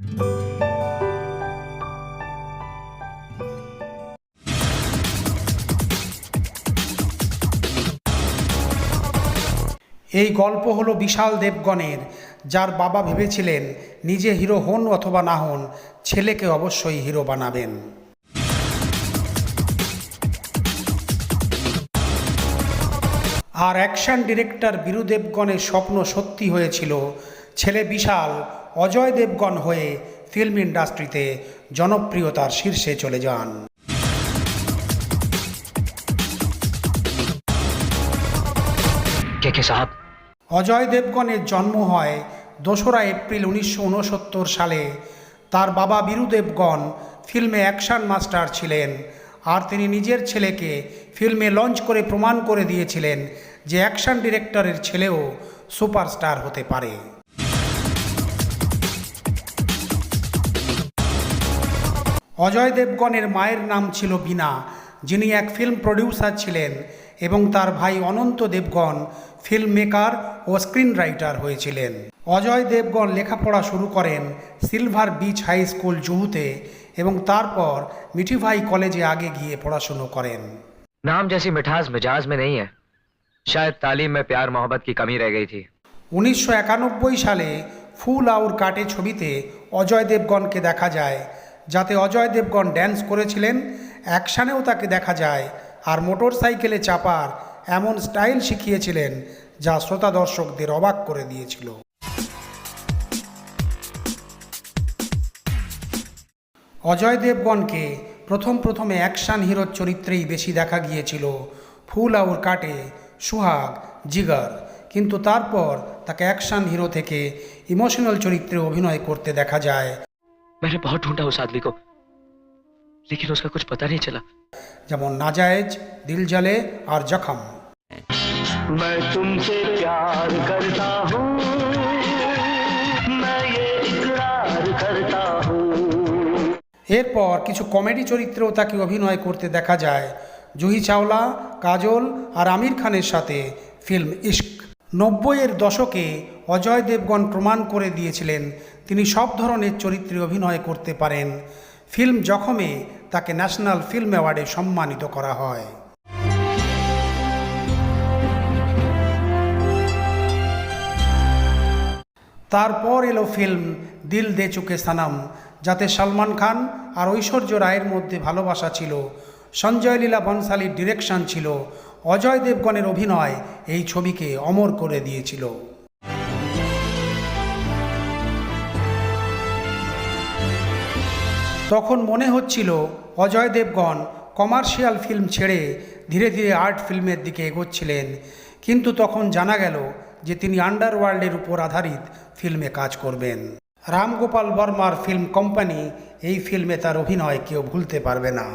এই গল্প হলো বিশাল দেবগণের, যার বাবা ভেবেছিলেন, নিজে হিরো হন অথবা না হন, ছেলেকে অবশ্যই হিরো বানাবেন। আর অ্যাকশন ডিরেক্টর বীরু দেবগণের স্বপ্ন সত্যি হয়েছিল, ছেলে বিশাল অজয় দেবগণ হয়ে ফিল্ম ইন্ডাস্ট্রিতে জনপ্রিয়তার শীর্ষে চলে যান। অজয় দেবগণের জন্ম হয় দোসরা এপ্রিল উনিশশো উনসত্তর সালে। তার বাবা বীরু দেবগণ ফিল্মে অ্যাকশন মাস্টার ছিলেন আর তিনি নিজের ছেলেকে ফিল্মে লঞ্চ করে প্রমাণ করে দিয়েছিলেন যে অ্যাকশন ডিরেক্টরের ছেলেও সুপারস্টার হতে পারে। অজয় দেবগণের মায়ের নাম ছিল বিনা যিনি এক ফিল্ম প্রডিউসার ছিলেন এবং তার ভাই অনন্ত দেবগণ ফিল্ম মেকার ও স্ক্রিন রাইটার হয়েছিলেন। অজয় দেবগণ লেখাপড়া শুরু করেন সিলভার বিচ হাই স্কুল জুহুতে এবং তারপর মিঠিভাই কলেজে আগে গিয়ে পড়াশুনো করেন। নাম জেসি মিঠাস মেজাজ মে নেই শায়দ তালিম মে প্যার মোহব্বত কি কমি রয়ে গেছি উনিশশো একানব্বই সালে ফুল আউর কাটে ছবিতে অজয় দেবগণকে দেখা যায় যাতে অজয় দেবগণ ড্যান্স করেছিলেন অ্যাকশানেও তাকে দেখা যায়। আর মোটর সাইকেলে চাপার এমন স্টাইল শিখিয়েছিলেন, যা শ্রোতা দর্শকদের অবাক করে দিয়েছিল। অজয় দেবগণকে প্রথম প্রথমে অ্যাকশান হিরোর চরিত্রেই বেশি দেখা গিয়েছিল। ফুল আউর কাটে, সুহাগ, জিগার। কিন্তু তারপর তাকে অ্যাকশান হিরো থেকে ইমোশনাল চরিত্রে অভিনয় করতে দেখা যায়। मैंने बहुत ढूंढा उस आदमी को लेकिन उसका कुछ पता नहीं चला যেমন নাজায়েজ দিল জালে আর জখম मैं तुमसे प्यार करता हूँ मैं ये इकरार करता हूँ এরপর কিছু কমেডি চরিত্রেও তাকে অভিনয় করতে দেখা যায় জুহি চাওলা কাজল আর আমির খানের সাথে ফিল্ম ইশক নব্বইয়ের দশকে অজয় দেবগণ প্রমাণ করে দিয়েছিলেন তিনি সব ধরনের চরিত্রে অভিনয় করতে পারেন। ফিল্ম জখমে তাকে ন্যাশনাল ফিল্ম অ্যাওয়ার্ডে সম্মানিত করা হয়। তারপর এলো ফিল্ম দিল দে চুকে সানাম, যাতে সলমান খান আর ঐশ্বর্য রায়ের মধ্যে ভালোবাসা ছিল। সঞ্জয় লীলা বনশালীর ডিরেকশন ছিল, অজয় দেবগণের অভিনয় এই ছবিকে অমর করে দিয়েছিল। তখন মনে হচ্ছিল অজয় দেবগণ কমার্শিয়াল ফিল্ম ছেড়ে ধীরে ধীরে আর্ট ফিল্মের দিকে এগোচ্ছিলেন। কিন্তু তখন জানা গেল যে তিনি আন্ডারওয়ার্ল্ডের উপর আধারিত ফিল্মে কাজ করবেন। রামগোপাল বর্মার ফিল্ম কোম্পানি এই ফিল্মে তার অভিনয় কেউ ভুলতে পারবে না।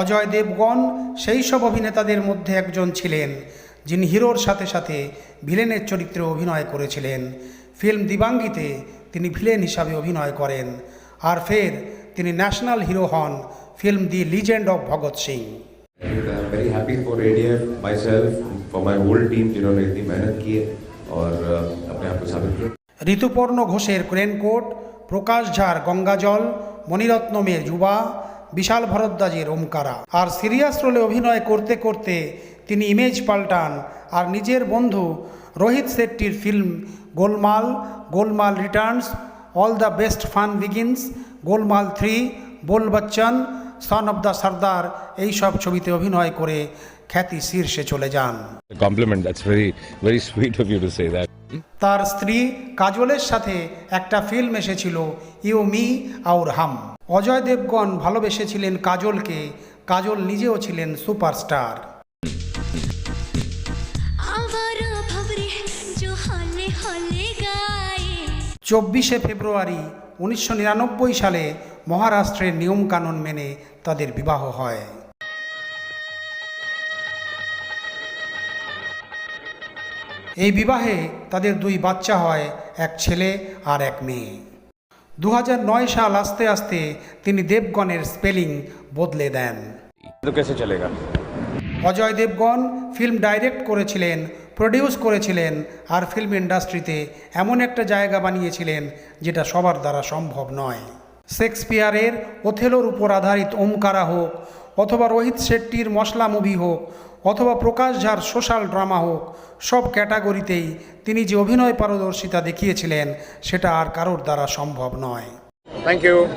অজয় দেবগণ সেই সব অভিনেতাদের মধ্যে একজন ছিলেন। যিনি হিরোর সাথে সাথে ভিলেনের চরিত্রে অভিনয় করেছিলেন ফিল্ম দিবাঙ্গিতে তিনি ভিলেন হিসাবে অভিনয় করেন আর ফের তিনি ন্যাশনাল হিরো হন film the legend of Bhagat Singh And I'm very happy for ADF, myself, for my whole team जिन्होंने इतनी मेहनत की है और uh, अपने आप को साबित किया ঋতুপর্ণ ঘোষের ক্রেনকোট প্রকাশ ঝার গঙ্গাজল মণিরত্নমের যুবা বিশাল ভরদ্বাজের ওমকারা। আর সিরিয়াস রোলে অভিনয় করতে করতে তিনি ইমেজ পাল্টান আর নিজের বন্ধু Rohit শেট্টির film Golmaal Golmaal returns all the best fun begins Golmaal three Bol Bachchan son of the Sardaar এইসব ছবিতে অভিনয় করে খ্যাতি শীর্ষে চলে যান। তার স্ত্রী কাজলের সাথে একটা ফিল্ম এসেছিল ইউ মি আউর হাম। অজয় দেবগণ ভালোবেসেছিলেন কাজলকে কাজল নিজেও ছিলেন সুপারস্টার। চব্বিশে ফেব্রুয়ারি উনিশশো নিরানব্বই সালে মহারাষ্ট্রের নিয়মকানুন মেনে তাদের বিবাহ হয়। এই বিবাহে তাদের দুই বাচ্চা হয় এক ছেলে আর এক মেয়ে। দু হাজার নয় সাল আস্তে আস্তে তিনি দেবগণের স্পেলিং বদলে দেন। অজয় দেবগণ ফিল্ম ডাইরেক্ট করেছিলেন প্রডিউস করেছিলেন আর ফিল্ম ইন্ডাস্ট্রিতে এমন একটা জায়গা বানিয়েছিলেন যেটা সবার দ্বারা সম্ভব নয়। শেক্সপিয়ারের ওথেলোর উপর আধারিত ওমকারা হোক অথবা রোহিত শেট্টির মশলা মুভি হোক অথবা প্রকাশ ঝার সোশ্যাল ড্রামা হোক, সব ক্যাটাগরিতেই তিনি যে অভিনয় পারদর্শিতা দেখিয়েছিলেন, সেটা আর কারোর দ্বারা সম্ভব নয় থ্যাংক you.